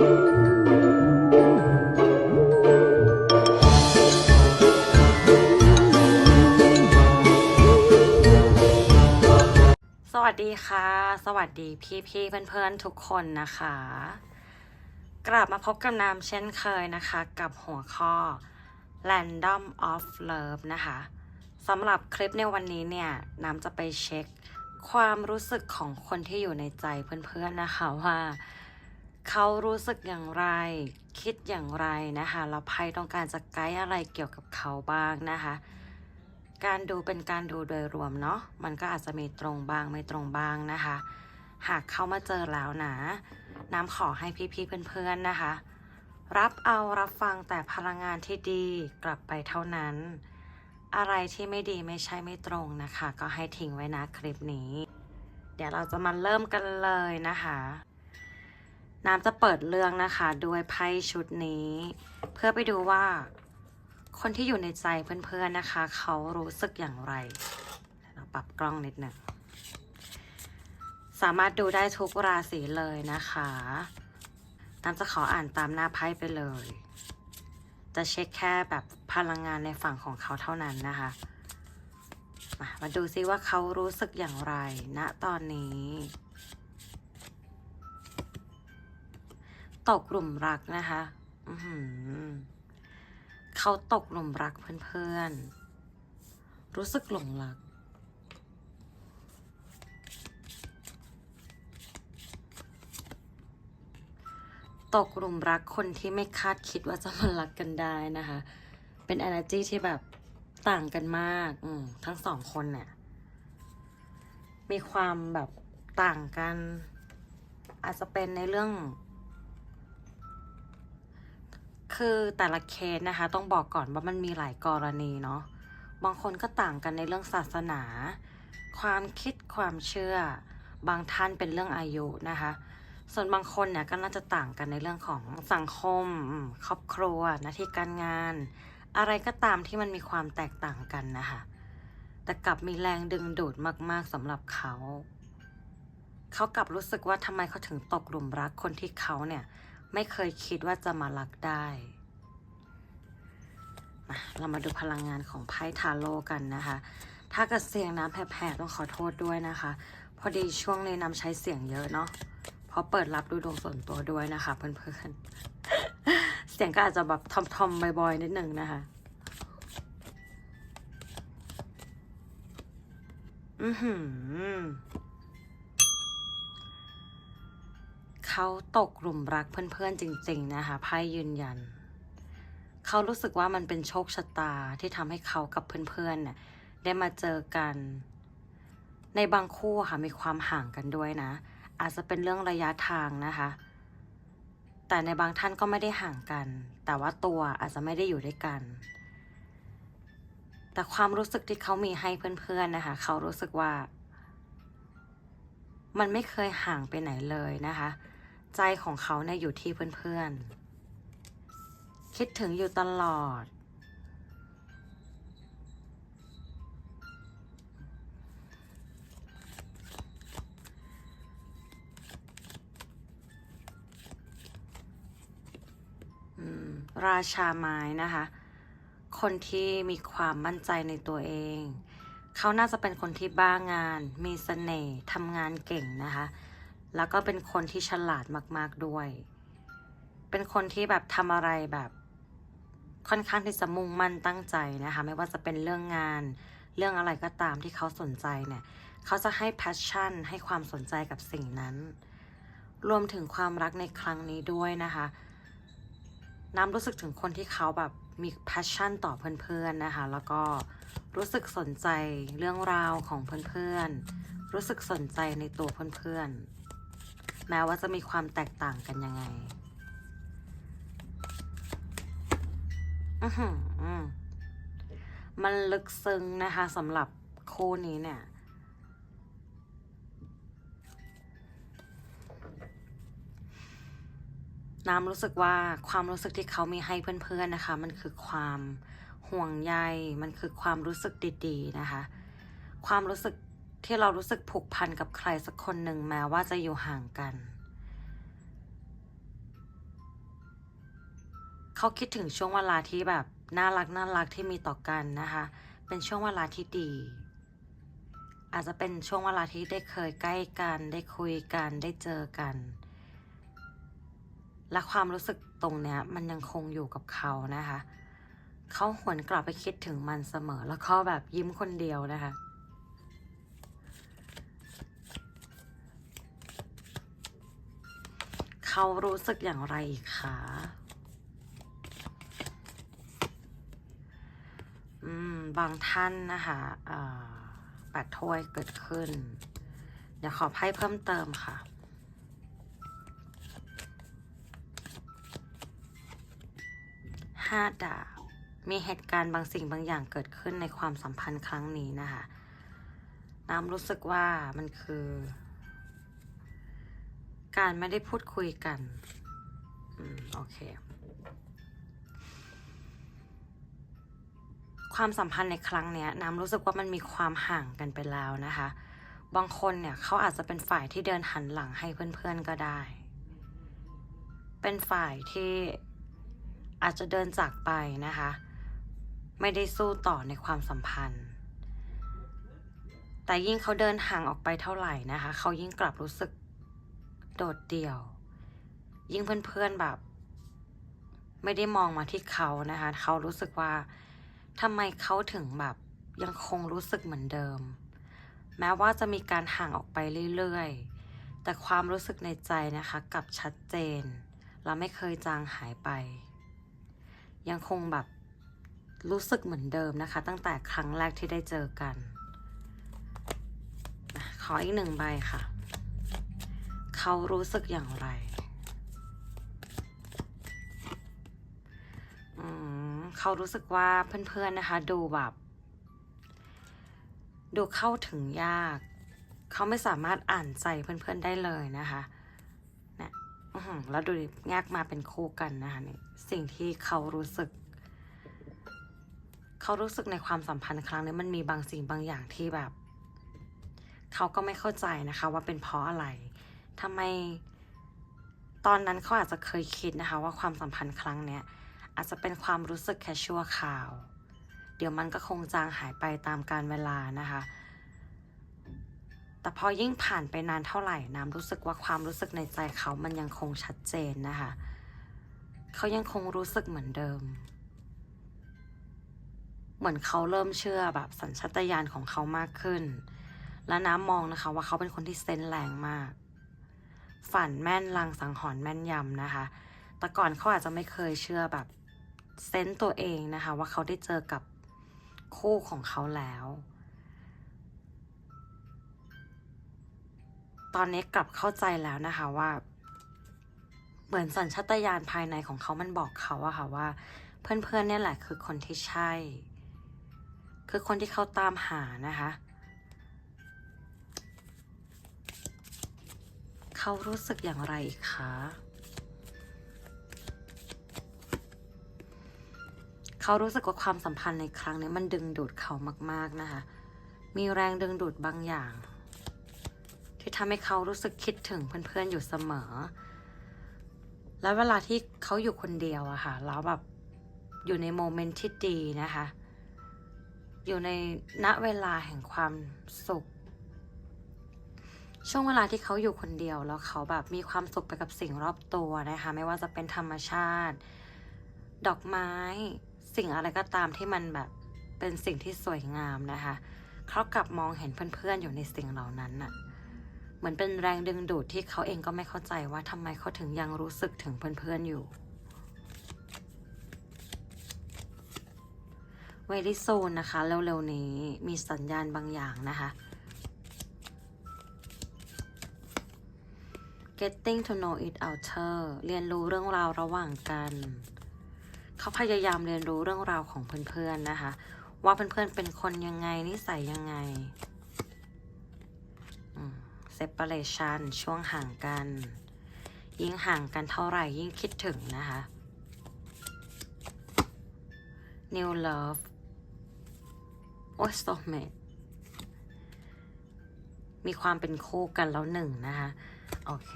สวัสดีค่ะ สวัสดีพี่พี่ๆเพื่อนๆทุกคนนะคะ กลับมาพบกับน้ำเช่นเคยนะคะ กับหัวข้อ Random of Love นะคะสำหรับคลิปในวันนี้เนี่ยน้ำจะไปเช็ค ความรู้สึกของคนที่อยู่ในใจเพื่อนๆนะคะว่า เขารู้สึกอย่างไร คิดอย่างไรนะคะแล้วไพ่ต้องการจะไกด์อะไรเกี่ยวกับเขาบ้างนะคะ การดูเป็นการดูโดยรวมเนาะมันก็อาจจะมีตรงบ้างไม่ตรงบ้างนะคะ หากเข้ามาเจอแล้วนะ น้ำขอให้พี่ๆเพื่อนๆนะคะ รับเอารับฟังแต่พลังงานที่ดีกลับไปเท่านั้น อะไรที่ไม่ดีไม่ใช่ไม่ตรงนะคะ ก็ให้ทิ้งไว้นะคลิปนี้ เดี๋ยวเราจะมาเริ่มกันเลยนะคะ น้ำจะเปิดเรื่องนะคะด้วยไพ่ชุดนี้ เพื่อไปดูว่า คนที่อยู่ในใจเพื่อนๆนะคะ เขารู้สึกอย่างไรเราปรับกล้องนิดหนึ่งสามารถดูได้ทุกราศีเลยนะคะน้ำจะขออ่านตามหน้าไพ่ไปเลย จะเช็คแค่แบบพลังงานในฝั่งของเขาเท่านั้นนะคะ มามาดูซิว่าเขารู้สึกอย่างไรณตอนนี้ ตกกลุ่มรักนะคะอืเขาตกหลุมรักเพื่อนๆ รู้สึกหลงรัก ตกหลุมรักคนที่ไม่คาดคิดว่าจะมารักกันได้นะคะ เป็น energy ที่แบบต่างกันมาก อืทั้งสองคนเนี่ย มีความแบบต่างกัน อาจจะเป็นในเรื่อง คือแต่ละเคสนะคะ ต้องบอกก่อนว่ามันมีหลายกรณีเนาะบางคนก็ต่างกันในเรื่องศาสนา ความคิดความเชื่อ บางท่านเป็นเรื่องอายุนะคะ ส่วนบางคนเนี่ยก็น่าจะต่างกันในเรื่องของสังคม ครอบครัวหน้าที่การงาน อะไรก็ตามที่มันมีความแตกต่างกันนะคะ แต่กลับมีแรงดึงดูดมากๆสำหรับเขา เขากลับรู้สึกว่าทำไมเขาถึงตกหลุมรักคนที่เขาเนี่ยไม่เคยคิดว่าจะมารักได้ เรามาดูพลังงานของไพ่ทาโร่กันนะคะ ถ้าเกิดเสียงน้ำแผ่ๆต้องขอโทษด้วยนะคะ พอดีช่วงนี้น้ำใช้เสียงเยอะเนาะเพราะเปิดรับดูดวงส่วนตัวด้วยนะคะเพื่อนๆ เสียงก็อาจจะแบบทอมๆบ่อยๆนิดนึงนะคะ อือหือเขาตกหลุมรักเพื่อนๆจริง ๆ นะคะไพ่ยืนยัน เขารู้สึกว่ามันเป็นโชคชะตาที่ทำให้เขากับเพื่อนๆเนี่ยได้มาเจอกัน ในบางคู่ค่ะมีความห่างกันด้วยนะ อาจจะเป็นเรื่องระยะทางนะคะ แต่ในบางท่านก็ไม่ได้ห่างกัน แต่ว่าตัวอาจจะไม่ได้อยู่ด้วยกัน แต่ความรู้สึกที่เขามีให้เพื่อนๆนะคะ เขารู้สึกว่า มันไม่เคยห่างไปไหนเลยนะคะ ใจของเขาเนี่ยอยู่ที่เพื่อนๆ คิดถึงอยู่ตลอดอืมราชาไม้นะคะ คนที่มีความมั่นใจในตัวเอง เขาน่าจะเป็นคนที่บ้างาน มีเสน่ห์ทำงานเก่งนะคะ แล้วก็เป็นคนที่ฉลาดมาก ๆ ด้วย เป็นคนที่แบบทำอะไรแบบ ค่อนข้างที่จะมุ่งมั่นตั้งใจนะคะ ไม่ว่าจะเป็นเรื่องงาน เรื่องอะไรก็ตามที่เขาสนใจเนี่ยเขาจะให้ passion ให้ความสนใจกับสิ่งนั้น รวมถึงความรักในครั้งนี้ด้วยนะคะ น้ำรู้สึกถึงคนที่เขาแบบมี passion ต่อเพื่อนๆนะคะ แล้วก็รู้สึกสนใจเรื่องราวของเพื่อนๆ รู้สึกสนใจในตัวเพื่อนๆ แม้ว่าจะมีความแตกต่างกันยังไง อือหือ มันลึกซึ้งนะคะสำหรับคู่นี้เนี่ย น้ำรู้สึกว่าความรู้สึกที่เขามีให้เพื่อนๆนะคะ มันคือความห่วงใย มันคือความรู้สึกดีๆนะคะ ความรู้สึกที่เรารู้สึกผูกพันกับใครสักคนหนึ่งแม้ว่าจะอยู่ห่างกัน เขาคิดถึงช่วงเวลาที่แบบน่ารักน่ารักที่มีต่อกันนะคะ เป็นช่วงเวลาที่ดี อาจจะเป็นช่วงเวลาที่ได้เคยใกล้กัน ได้คุยกัน ได้เจอกัน และความรู้สึกตรงเนี้ยมันยังคงอยู่กับเขานะคะ เขาหวนกลับไปคิดถึงมันเสมอ แล้วก็แบบยิ้มคนเดียวนะคะเขารู้สึกอย่างไรคะ อืม บางท่านนะคะอ่าดถ้วยเกิดขึ้น เดี๋ยวขอไพ่เพิ่มเติมค่ะ ห้าดาบ มีเหตุการณ์บางสิ่งบางอย่างเกิดขึ้นในความสัมพันธ์ครั้งนี้นะคะ น้ำรู้สึกว่ามันคือ การไม่ได้พูดคุยกัน อืม โอเค ความสัมพันธ์ในครั้งเนี้ยน้ำรู้สึกว่ามันมีความห่างกันไปแล้วนะคะ บางคนเนี่ยเขาอาจจะเป็นฝ่ายที่เดินหันหลังให้เพื่อนๆก็ได้ เป็นฝ่ายที่อาจจะเดินจากไปนะคะ ไม่ได้สู้ต่อในความสัมพันธ์ แต่ยิ่งเขาเดินห่างออกไปเท่าไหร่นะคะ เขายิ่งกลับรู้สึกโดดเดี่ยว ยิ่งเพื่อนๆแบบ ไม่ได้มองมาที่เขานะคะ เขารู้สึกว่า ทำไมเขาถึงแบบยังคงรู้สึกเหมือนเดิม แม้ว่าจะมีการห่างออกไปเรื่อยๆ แต่ความรู้สึกในใจนะคะกลับชัดเจน และไม่เคยจางหายไป ยังคงแบบรู้สึกเหมือนเดิมนะคะ ตั้งแต่ครั้งแรกที่ได้เจอกัน ขออีกหนึ่งใบค่ะ เขารู้สึกอย่างไร เขารู้สึกว่าเพื่อนๆนะคะ ดูแบบ ดูเข้าถึงยาก เขาไม่สามารถอ่านใจเพื่อนๆได้เลยนะคะเนี่ยแล้วดูแยกมาเป็นคู่กันนะคะนี่สิ่งที่เขารู้สึก เขารู้สึกในความสัมพันธ์ครั้งนี้มันมีบางสิ่งบางอย่างที่แบบ เขาก็ไม่เข้าใจนะคะ ว่าเป็นเพราะอะไรทำไมตอนนั้นเขาอาจจะเคยคิดนะคะ ว่าความสัมพันธ์ครั้งเนี้ย อาจจะเป็นความรู้สึกแค่ชั่วคราว เดี๋ยวมันก็คงจางหายไปตามกาลเวลานะคะ แต่พอยิ่งผ่านไปนานเท่าไหร่น้ำรู้สึกว่าความรู้สึกในใจเขามันยังคงชัดเจนนะคะ เขายังคงรู้สึกเหมือนเดิม เหมือนเขาเริ่มเชื่อแบบสัญชาตญาณของเขามากขึ้น และน้ำมองนะคะว่าเขาเป็นคนที่เซนแรงมาก ฝันแม่นลางสังหรณ์แม่นยำนะคะแต่ก่อนเขาอาจจะไม่เคยเชื่อแบบ เซนส์ตัวเองนะคะ ว่าเขาได้เจอกับคู่ของเขาแล้ว ตอนนี้กลับเข้าใจแล้วนะคะว่า เหมือนสัญชาตญาณภายในของเขามันบอกเขาอะค่ะว่า เพื่อนๆเนี่ยแหละคือคนที่ใช่ คือคนที่เขาตามหานะคะเขารู้สึกอย่างไรคะ เขารู้สึกว่าความสัมพันธ์ในครั้งนี้มันดึงดูดเขามาก ๆ นะคะ มีแรงดึงดูดบางอย่าง ที่ทำให้เขารู้สึกคิดถึงเพื่อนๆอยู่เสมอ แล้วเวลาที่เขาอยู่คนเดียวอะค่ะ แล้วแบบอยู่ในโมเมนต์ที่ดีนะคะ อยู่ในณเวลาแห่งความสุข ช่วงเวลาที่เขาอยู่คนเดียวแล้วเขาแบบมีความสุขไปกับสิ่งรอบตัวนะคะ ไม่ว่าจะเป็นธรรมชาติ ดอกไม้ สิ่งอะไรก็ตามที่มันแบบเป็นสิ่งที่สวยงามนะคะเขากลับมองเห็นเพื่อนๆอยู่ในสิ่งเหล่านั้นน่ะเหมือนเป็นแรงดึงดูดที่เขาเองก็ไม่เข้าใจว่าทำไมเขาถึงยังรู้สึกถึงเพื่อนๆอยู่เวลิโซนนะคะเร็วๆนี้มีสัญญาณบางอย่างนะคะ getting to know it outer เรียนรู้เรื่องราวระหว่างกัน เขาพยายามเรียนรู้เรื่องราวของเพื่อนๆนะคะ ว่าเพื่อนๆเป็นคนยังไงนิสัยยังไง separation ช่วงห่างกัน ยิ่งห่างกันเท่าไหร่ยิ่งคิดถึงนะคะ new love โอ้ย soulmate มีความเป็นคู่กันแล้วหนึ่งนะคะ โอเค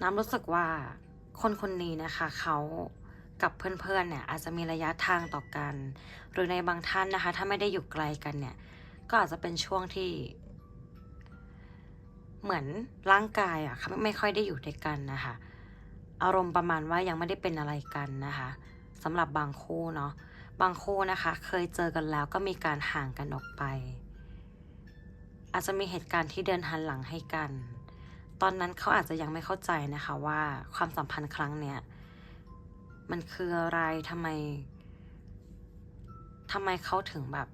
น้ำรู้สึกว่า คนคนนี้นะคะเขากับเพื่อนๆเนี่ยอาจจะมีระยะทางต่อกัน หรือในบางท่านนะคะ ถ้าไม่ได้อยู่ไกลกันเนี่ย ก็อาจจะเป็นช่วงที่ เหมือนร่างกายอะ่ะไม่ไม่ค่อยได้อยู่ด้วยกันนะคะ อารมณ์ประมาณว่ายังไม่ได้เป็นอะไรกันนะคะสำหรับบางคู่เนาะบางคู่นะคะ เคยเจอกันแล้วก็มีการห่างกันออกไป อาจจะมีเหตุการณ์ที่เดินหันหลังให้กัน ตอนนั้นเขาอาจจะยังไม่เข้าใจนะคะว่าความสัมพันธ์ครั้งเนี้ยมันคืออะไรทำไมทำไมเขาถึงแบบ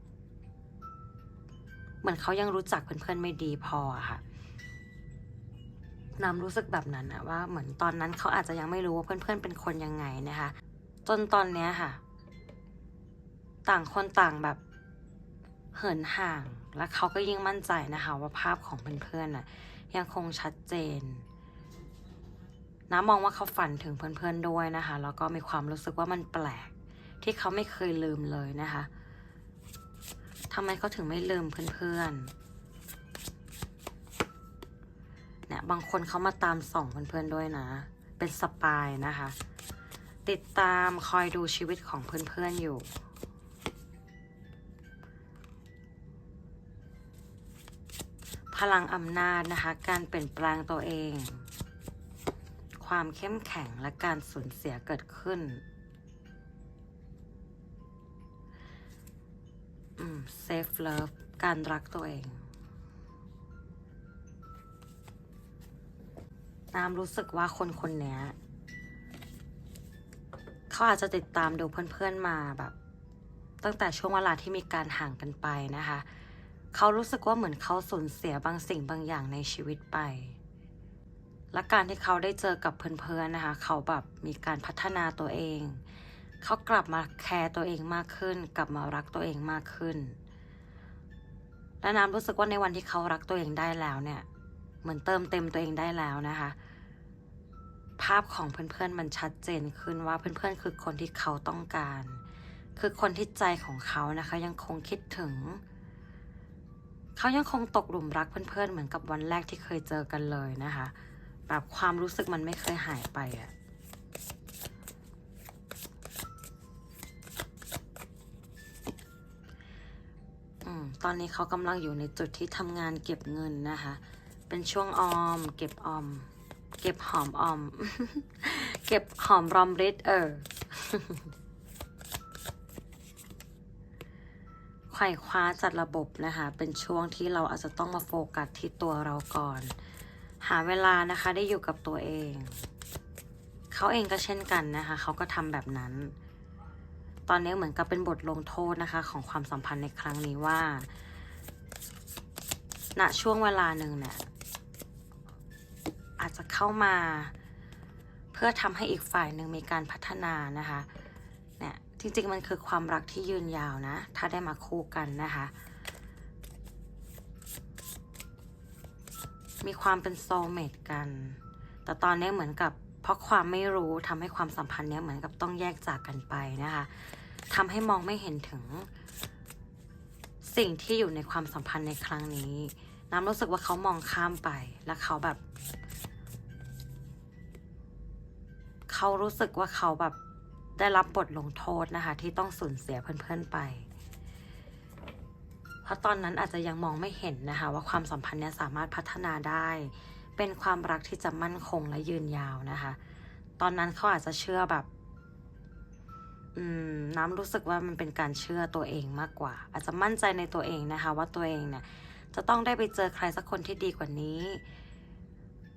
เหมือนเขายังรู้จักเพื่อนๆไม่ดีพอค่ะน้ำรู้สึกแบบนั้นอะว่าเหมือนตอนนั้นเขาอาจจะยังไม่รู้ว่าเพื่อนๆเป็นคนยังไงนะคะ จนตอนเนี้ยค่ะ ต่างคนต่างแบบเหินห่าง และเขาก็ยิ่งมั่นใจนะคะ ว่าภาพของเพื่อนๆน่ะ ยังคงชัดเจนน้ำมองว่าเขาฝันถึงเพื่อนๆด้วยนะคะ แล้วก็มีความรู้สึกว่ามันแปลก ที่เขาไม่เคยลืมเลยนะคะทำไมเขาถึงไม่ลืมเพื่อนๆเนี่ยบางคนเขามาตามส่องเพื่อนๆด้วยนะ เป็นสปายนะคะ ติดตามคอยดูชีวิตของเพื่อนๆอยู่ พลังอำนาจนะคะ การเปลี่ยนแปลงตัวเอง ความเข้มแข็งและการสูญเสียเกิดขึ้นอืม safe love การรักตัวเอง น้ำรู้สึกว่าคนคนนี้เขาอาจจะติดตามดูเพื่อนๆมาแบบ ตั้งแต่ช่วงเวลาที่มีการห่างกันไปนะคะ เขารู้สึกว่าเหมือนเขาสูญเสียบางสิ่งบางอย่างในชีวิตไป และการที่เขาได้เจอกับเพื่อนๆนะคะ เขาแบบมีการพัฒนาตัวเอง เขากลับมาแคร์ตัวเองมากขึ้น กลับมารักตัวเองมากขึ้น และน้ำรู้สึกว่าในวันที่เขารักตัวเองได้แล้วเนี่ย เหมือนเติมเต็มตัวเองได้แล้วนะคะ ภาพของเพื่อนๆมันชัดเจนขึ้นว่าเพื่อนๆคือคนที่เขาต้องการ คือคนที่ใจของเขานะคะยังคงคิดถึง เขายังคงตกหลุมรักเพื่อนๆ เหมือนกับวันแรกที่เคยเจอกันเลยนะคะ แบบความรู้สึกมันไม่เคยหายไปอะตอนนี้เขากำลังอยู่ในจุดที่ทำงานเก็บเงินนะคะ เป็นช่วงออม เก็บออม เก็บหอมออม เก็บหอมรอมริดเออ ไขว่คว้าจัดระบบนะคะ เป็นช่วงที่เราอาจจะต้องมาโฟกัสที่ตัวเราก่อน หาเวลานะคะได้อยู่กับตัวเอง เขาเองก็เช่นกันนะคะ เขาก็ทำแบบนั้น ตอนนี้เหมือนกับเป็นบทลงโทษนะคะของความสัมพันธ์ในครั้งนี้ว่า ณ ช่วงเวลาหนึ่งเนี่ยอาจจะเข้ามา เพื่อทำให้อีกฝ่ายหนึ่งมีการพัฒนานะคะ จริงๆ มันคือความรักที่ยืนยาวนะ ถ้าได้มาคู่กันนะคะ มีความเป็นโซลเมตกัน แต่ตอนนี้เหมือนกับ เพราะความไม่รู้ทำให้ความสัมพันธ์เนี้ยเหมือนกับต้องแยกจากกันไปนะคะทำให้มองไม่เห็นถึง สิ่งที่อยู่ในความสัมพันธ์ในครั้งนี้ น้ำรู้สึกว่าเขามองข้ามไป และเขาแบบ เขารู้สึกว่าเขาแบบ ได้รับบทลงโทษนะคะ ที่ต้องสูญเสียเพื่อนๆไป เพราะตอนนั้นอาจจะยังมองไม่เห็นนะคะ ว่าความสัมพันธ์เนี้ยสามารถพัฒนาได้ เป็นความรักที่จะมั่นคงและยืนยาวนะคะ ตอนนั้นเขาอาจจะเชื่อแบบน้ำรู้สึกว่ามันเป็นการเชื่อตัวเองมากกว่า อาจจะมั่นใจในตัวเองนะคะ ว่าตัวเองเนี่ยจะต้องได้ไปเจอใครสักคนที่ดีกว่านี้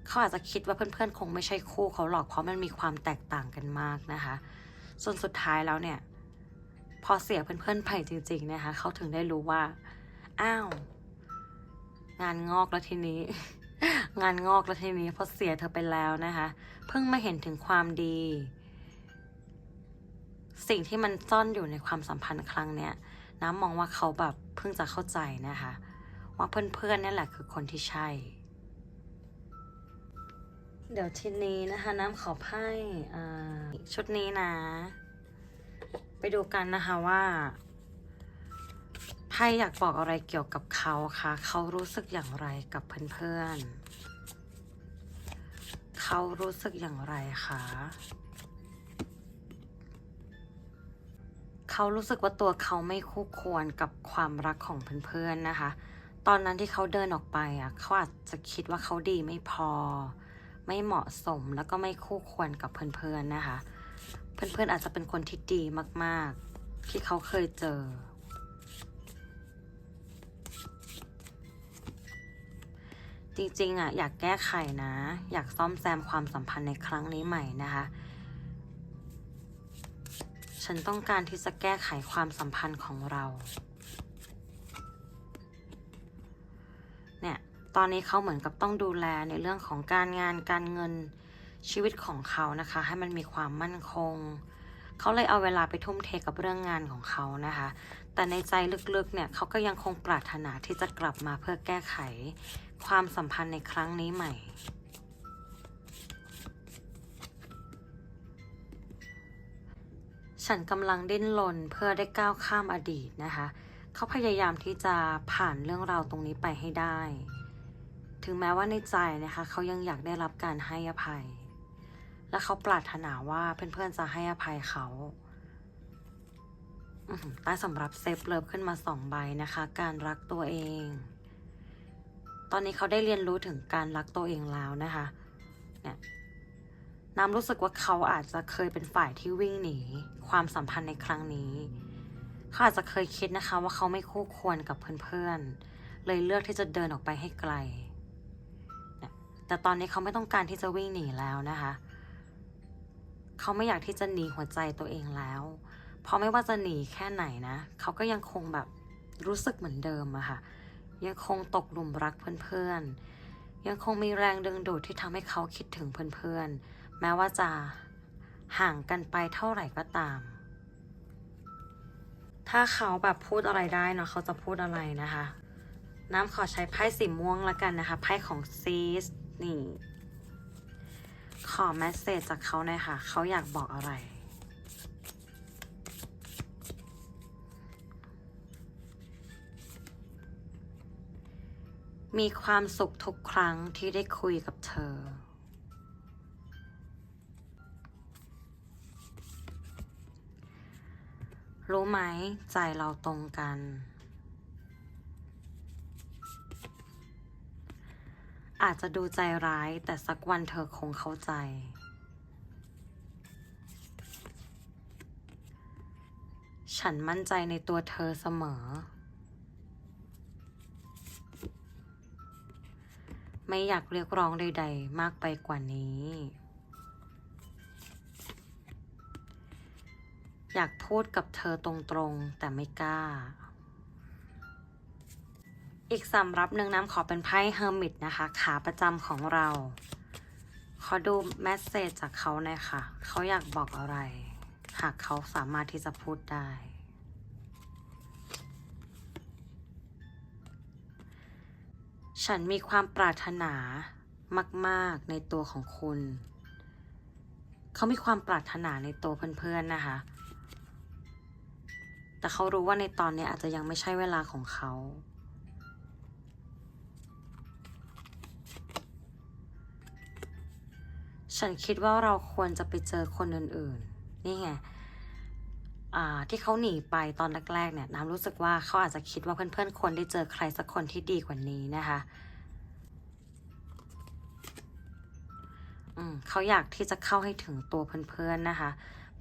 เขาอาจจะคิดว่าเพื่อนๆ คงไม่ใช่คู่เขาหรอกเพราะมันมีความแตกต่างกันมากนะคะ ส่วนสุดท้ายแล้วเนี่ย พอเสียเพื่อนๆไปจริง ๆ นะคะเขาถึงได้รู้ว่า อ้าว งานงอกแล้วทีนี้ งานงอกแล้วทีนี้พราะเสียเธอไปแล้วนะคะ เพิ่งมาเห็นถึงความดี สิ่งที่มันซ่อนอยู่ในความสัมพันธ์ครั้งเนี้ยน้ำมองว่าเขาแบบเพิ่งจะเข้าใจนะคะ ว่าเพื่อนๆนี่แหละคือคนที่ใช่ เดี๋ยวทีนี้นะคะน้ำขอไพ่ชุดนี้นะ ไปดูกันนะคะว่าไพ่อยากบอกอะไรเกี่ยวกับเขาคะเขารู้สึกอย่างไรกับเพื่อนๆเขารู้สึกอย่างไรคะเขารู้สึกว่าตัวเขาไม่คู่ควรกับความรักของเพื่อนๆนะคะ ตอนนั้นที่เขาเดินออกไปอะเขาอาจจะคิดว่าเขาดีไม่พอ ไม่เหมาะสมแล้วก็ไม่คู่ควรกับเพื่อนๆนะคะ เพื่อนๆอาจจะเป็นคนที่ดีมากๆ ที่เขาเคยเจอ จริงๆอะอยากแก้ไขนะ อยากซ่อมแซมความสัมพันธ์ในครั้งนี้ใหม่นะคะฉันต้องการที่จะแก้ไขความสัมพันธ์ของเรา เนี่ย ตอนนี้เขาเหมือนกับต้องดูแลในเรื่องของการงานการเงินชีวิตของเขานะคะ ให้มันมีความมั่นคง เขาเลยเอาเวลาไปทุ่มเทกับเรื่องงานของเขานะคะ แต่ในใจลึกๆเนี่ยเขาก็ยังคงปรารถนาที่จะกลับมาเพื่อแก้ไข ความสัมพันธ์ในครั้งนี้ใหม่ฉันกำลังดิ้นรนเพื่อได้ก้าวข้ามอดีตนะคะ เขาพยายามที่จะผ่านเรื่องราวตรงนี้ไปให้ได้ ถึงแม้ว่าในใจนะคะเขายังอยากได้รับการให้อภัย และเขาปรารถนาว่าเพื่อนๆจะให้อภัยเขาใต้สำหรับเซฟเลิฟขึ้นมาสองใบนะคะ การรักตัวเอง ตอนนี้เขาได้เรียนรู้ถึงการรักตัวเองแล้วนะคะเนี่ยน้ำรู้สึกว่าเขาอาจจะเคยเป็นฝ่ายที่วิ่งหนี ความสัมพันธ์ในครั้งนี้เขาอาจจะเคยคิดนะคะว่าเขาไม่คู่ควรกับเพื่อนๆ เลยเลือกที่จะเดินออกไปให้ไกล แต่ตอนนี้เขาไม่ต้องการที่จะวิ่งหนีแล้วนะคะ เขาไม่อยากที่จะหนีหัวใจตัวเองแล้ว เพราะไม่ว่าจะหนีแค่ไหนนะ เขาก็ยังคงแบบรู้สึกเหมือนเดิมอะค่ะ ยังคงตกหลุมรักเพื่อนๆ ยังคงมีแรงดึงดูดที่ทำให้เขาคิดถึงเพื่อนๆ แม้ว่าจะห่างกันไปเท่าไหร่ก็ตาม ถ้าเขาแบบพูดอะไรได้เนาะเขาจะพูดอะไรนะคะ น้ำขอใช้ไพ่สีม่วงละกันนะคะ ไพ่ของซีส นี่ ขอแมสเซจจากเขาหน่อยค่ะ เขาอยากบอกอะไร มีความสุขทุกครั้งที่ได้คุยกับเธอรู้ไหมใจเราตรงกัน อาจจะดูใจร้ายแต่สักวันเธอคงเข้าใจ ฉันมั่นใจในตัวเธอเสมอ ไม่อยากเรียกร้องใด ๆ มากไปกว่านี้ อยากพูดกับเธอตรงๆ แต่ไม่กล้า อีกสำรับหนึ่งน้ำขอเป็นไพ่เฮอร์มิตนะคะ ขาประจำของเรา ขอดูแมสเซจจากเขาหน่อยค่ะ เขาอยากบอกอะไร หากเขาสามารถที่จะพูดได้ ฉันมีความปรารถนามาก ๆ ในตัวของคุณ เขามีความปรารถนาในตัวเพื่อน ๆ นะคะ แต่เขารู้ว่าในตอนนี้อาจจะยังไม่ใช่เวลาของเขา ฉันคิดว่าเราควรจะไปเจอคนอื่นๆ นี่ไงที่เขาหนีไปตอนแรกๆเนี่ยน้ำรู้สึกว่าเขาอาจจะคิดว่าเพื่อนๆควรได้เจอใครสักคนที่ดีกว่านี้นะคะเขาอยากที่จะเข้าให้ถึงตัวเพื่อนๆนะคะ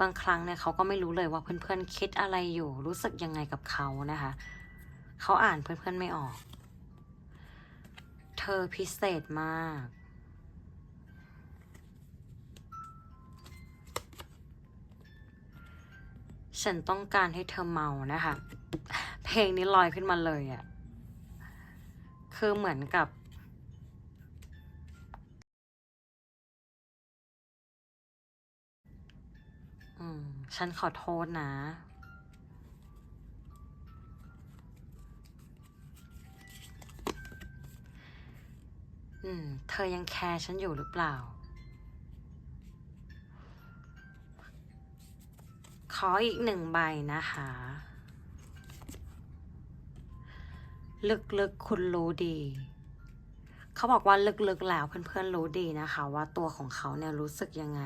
บางครั้งเนี่ยเขาก็ไม่รู้เลยว่าเพื่อนๆคิดอะไรอยู่ รู้สึกยังไงกับเขานะคะ เขาอ่านเพื่อนๆไม่ออก เธอพิเศษมาก ฉันต้องการให้เธอเมานะคะ เพลงนี้ลอยขึ้นมาเลยอะ่ะ คือเหมือนกับ อืม ฉันขอโทษนะ อืม เธอยังแคร์ฉันอยู่หรือเปล่า ขออีกหนึ่งใบนะคะ ลึกๆคุณรู้ดี เขาบอกว่าลึกๆแล้วเพื่อนๆรู้ดีนะคะ ว่าตัวของเขาเนี่ยรู้สึกยังไง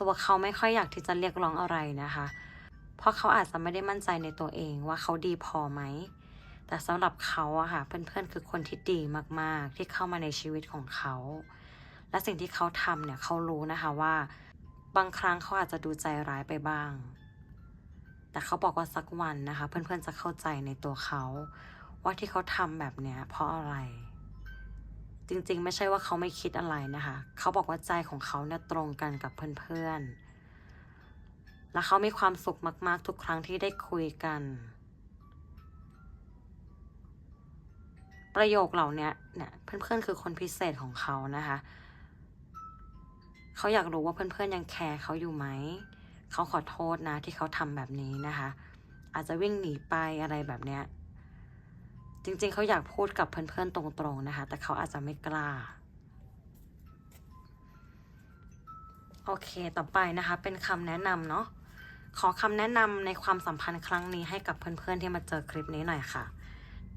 ตัวเขาไม่ค่อยอยากที่จะเรียกร้องอะไรนะคะ เพราะเขาอาจจะไม่ได้มั่นใจในตัวเองว่าเขาดีพอไหมแต่สำหรับเขาอะค่ะเพื่อนๆคือคนที่ดีมากๆ ที่เข้ามาในชีวิตของเขา และสิ่งที่เขาทำเนี่ยเขารู้นะคะว่า บางครั้งเขาอาจจะดูใจร้ายไปบ้าง แต่เขาบอกว่าสักวันนะคะ เพื่อนๆจะเข้าใจในตัวเขา ว่าที่เขาทำแบบเนี้ยเพราะอะไร จริงๆ ไม่ใช่ว่าเขาไม่คิดอะไรนะคะ เขาบอกว่าใจของเขาเนี่ยตรงกันกับเพื่อนๆ และเขามีความสุขมาก ๆ ทุกครั้งที่ได้คุยกันประโยคเหล่านี้เนี่ยเพื่อนๆคือคนพิเศษของเขานะคะ เขาอยากรู้ว่าเพื่อนๆยังแคร์เขาอยู่ไหม เขาขอโทษนะที่เขาทำแบบนี้นะคะ อาจจะวิ่งหนีไปอะไรแบบเนี้ย จริงๆ เขาอยากพูดกับเพื่อนๆตรงๆนะคะ แต่เขาอาจจะไม่กล้า โอเค ต่อไปนะคะ เป็นคำแนะนำเนาะ ขอคำแนะนำในความสัมพันธ์ครั้งนี้ให้กับเพื่อนๆที่มาเจอคลิปนี้หน่อยค่ะ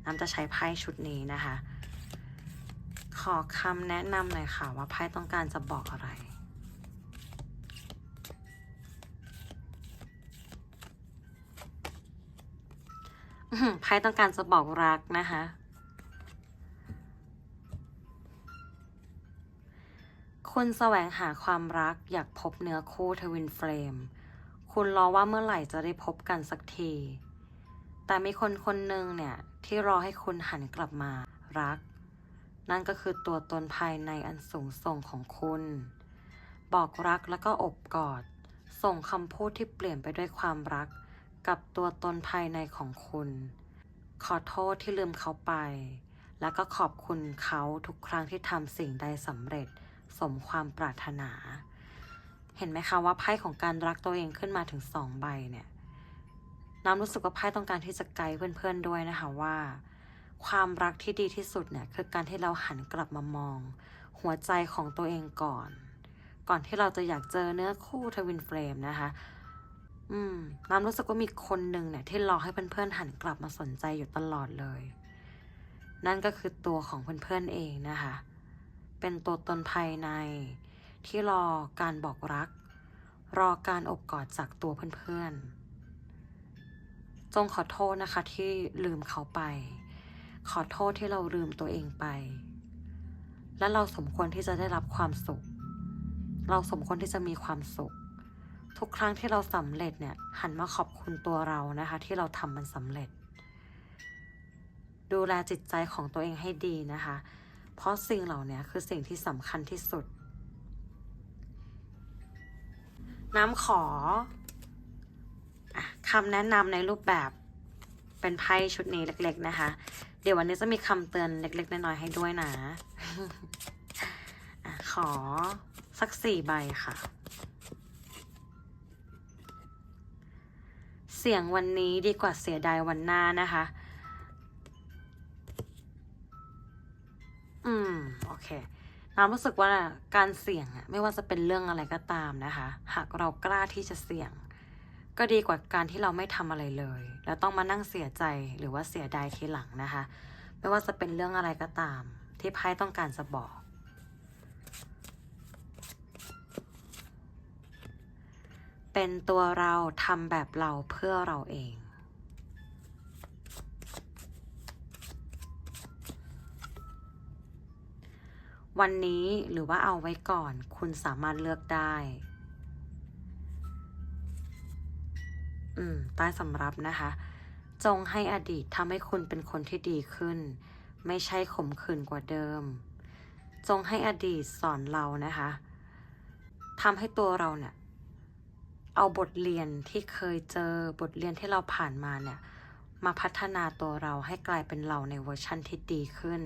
น้ำจะใช้ไพ่ชุดนี้นะคะ ขอคำแนะนำหน่อยค่ะ ว่าไพ่ต้องการจะบอกอะไร ไพ่ต้องการจะบอกรักนะคะ คุณแสวงหาความรักอยากพบเนื้อคู่ทวินเฟรม คุณรอว่าเมื่อไหร่จะได้พบกันสักที แต่มีคนคนหนึ่งเนี่ย ที่รอให้คุณหันกลับมารัก นั่นก็คือตัวตนภายในอันสูงส่งของคุณ บอกรักแล้วก็อบกอด ส่งคำพูดที่เปลี่ยนไปด้วยความรัก กับตัวตนภายในของคุณ ขอโทษที่ลืมเขาไป แล้วก็ขอบคุณเขาทุกครั้งที่ทำสิ่งใดสำเร็จสมความปรารถนา เห็นไหมคะว่าไพ่ของการรักตัวเองขึ้นมาถึงสองใบเนี่ยน้ำรู้สึกว่าไพ่ต้องการที่จะไกด์เพื่อนๆด้วยนะคะว่า ความรักที่ดีที่สุดเนี่ยคือการที่เราหันกลับมามอง หัวใจของตัวเองก่อน ก่อนที่เราจะอยากเจอเนื้อคู่ทวินเฟรมนะคะ อืมน้ำรู้สึกว่ามีคนหนึ่งเนี่ยที่รอให้เพื่อนๆหันกลับมาสนใจอยู่ตลอดเลย นั่นก็คือตัวของเพื่อนๆเองนะคะ เป็นตัวตนภายใน ที่รอการบอกรัก รอการอบกอดจากตัวเพื่อนๆ จงขอโทษนะคะที่ลืมเขาไป ขอโทษที่เราลืมตัวเองไป และเราสมควรที่จะได้รับความสุข เราสมควรที่จะมีความสุข ทุกครั้งที่เราสำเร็จเนี่ยหันมาขอบคุณตัวเรานะคะ ที่เราทำมันสำเร็จ ดูแลจิตใจของตัวเองให้ดีนะคะ เพราะสิ่งเหล่านี้คือสิ่งที่สำคัญที่สุด น้ำขอคำแนะนำในรูปแบบเป็นไพ่ชุดนี้เล็ก ๆ นะคะ เดี๋ยววันนี้จะมีคำเตือนเล็ก ๆ น้อยๆให้ด้วยนะ ขอสักสี่ใบค่ะ สียงวันนี้ดีกว่าเสียดายวันหน้านะคะ อืม โอเค น้ำรู้สึกว่าการเสี่ยงอะไม่ว่าจะเป็นเรื่องอะไรก็ตามนะคะ หากเรากล้าที่จะเสี่ยง ก็ดีกว่าการที่เราไม่ทำอะไรเลย แล้วต้องมานั่งเสียใจหรือว่าเสียดายทีหลังนะคะ ไม่ว่าจะเป็นเรื่องอะไรก็ตาม ที่ไพ่ต้องการจะบอก เป็นตัวเราทำแบบเราเพื่อเราเอง วันนี้หรือว่าเอาไว้ก่อนคุณสามารถเลือกได้ อืมใต้สำรับนะคะ จงให้อดีตทำให้คุณเป็นคนที่ดีขึ้น ไม่ใช่ขมขื่นกว่าเดิม จงให้อดีตสอนเรานะคะทำให้ตัวเราเนี่ย เอาบทเรียนที่เคยเจอบทเรียนที่เราผ่านมาเนี่ย มาพัฒนาตัวเราให้กลายเป็นเราในเวอร์ชั่นที่ดีขึ้น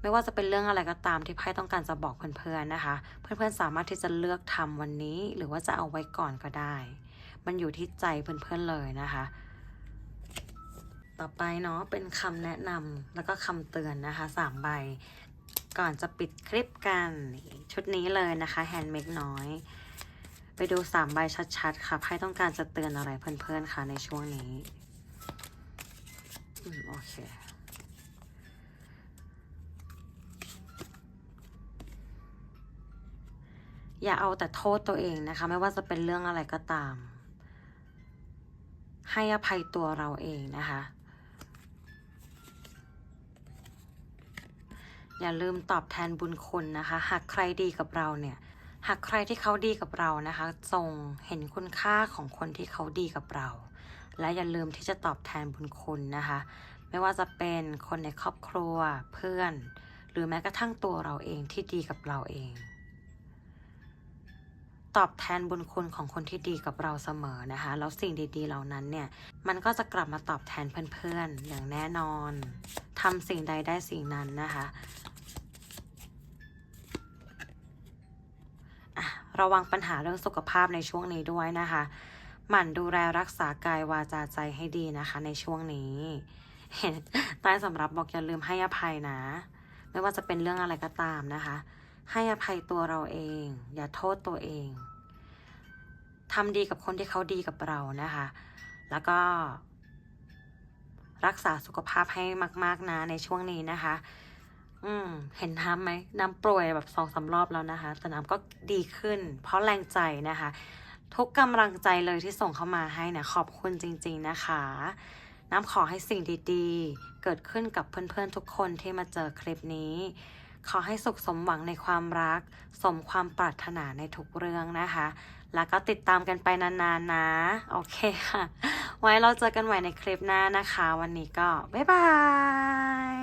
ไม่ว่าจะเป็นเรื่องอะไรก็ตามที่ไพ่ต้องการจะบอกเพื่อนๆนะคะ เพื่อนๆสามารถที่จะเลือกทำวันนี้ หรือว่าจะเอาไว้ก่อนก็ได้ มันอยู่ที่ใจเพื่อนๆเลยนะคะ ต่อไปเนาะเป็นคำแนะนำแล้วก็คำเตือนนะคะสามใบก่อนจะปิดคลิปกัน ชุดนี้เลยนะคะแฮนด์เมดน้อย ไปดูสามใบชัดๆ ค่ะไพ่ต้องการจะเตือนอะไรเพื่อนๆค่ะในช่วงนี้อืมโอเคอย่าเอาแต่โทษตัวเองนะคะ ไม่ว่าจะเป็นเรื่องอะไรก็ตาม ให้อภัยตัวเราเองนะคะ อย่าลืมตอบแทนบุญคุณนะคะ หากใครดีกับเราเนี่ย หากใครที่เขาดีกับเรานะคะ จงเห็นคุณค่าของคนที่เขาดีกับเรา และอย่าลืมที่จะตอบแทนบุญคุณนะคะ ไม่ว่าจะเป็นคนในครอบครัวเพื่อน หรือแม้กระทั่งตัวเราเองที่ดีกับเราเอง ตอบแทนบุญคุณของคนที่ดีกับเราเสมอนะคะ แล้วสิ่งดี ๆ เหล่านั้นเนี่ย มันก็จะกลับมาตอบแทนเพื่อนๆอย่างแน่นอนทำสิ่งใดได้สิ่งนั้นนะคะ ระวังปัญหาเรื่องสุขภาพในช่วงนี้ด้วยนะคะ หมั่นดูแลรักษากายวาจาใจให้ดีนะคะ ในช่วงนี้ เห็นใต้สำรับบอกอย่าลืมให้อภัยนะ ไม่ว่าจะเป็นเรื่องอะไรก็ตามนะคะ ให้อภัยตัวเราเอง อย่าโทษตัวเองทำดีกับคนที่เขาดีกับเรานะคะ แล้วก็ รักษาสุขภาพให้มาก ๆนะในช่วงนี้นะคะ อืม เห็นน้ำไหมน้ำโปรยแบบสองสามรอบแล้วนะคะ แต่น้ำก็ดีขึ้น เพราะแรงใจนะคะ ทุกกำลังใจเลยที่ส่งเข้ามาให้เนี่ยขอบคุณจริง ๆนะคะ น้ำขอให้สิ่งดีๆ เกิดขึ้นกับเพื่อนๆทุกคนที่มาเจอคลิปนี้ ขอให้สุขสมหวังในความรัก สมความปรารถนาในทุกเรื่องนะคะ แล้วก็ติดตามกันไปนานๆนะ โอเคค่ะ ไว้เราเจอกันใหม่ในคลิปหน้านะคะ วันนี้ก็บ๊ายบาย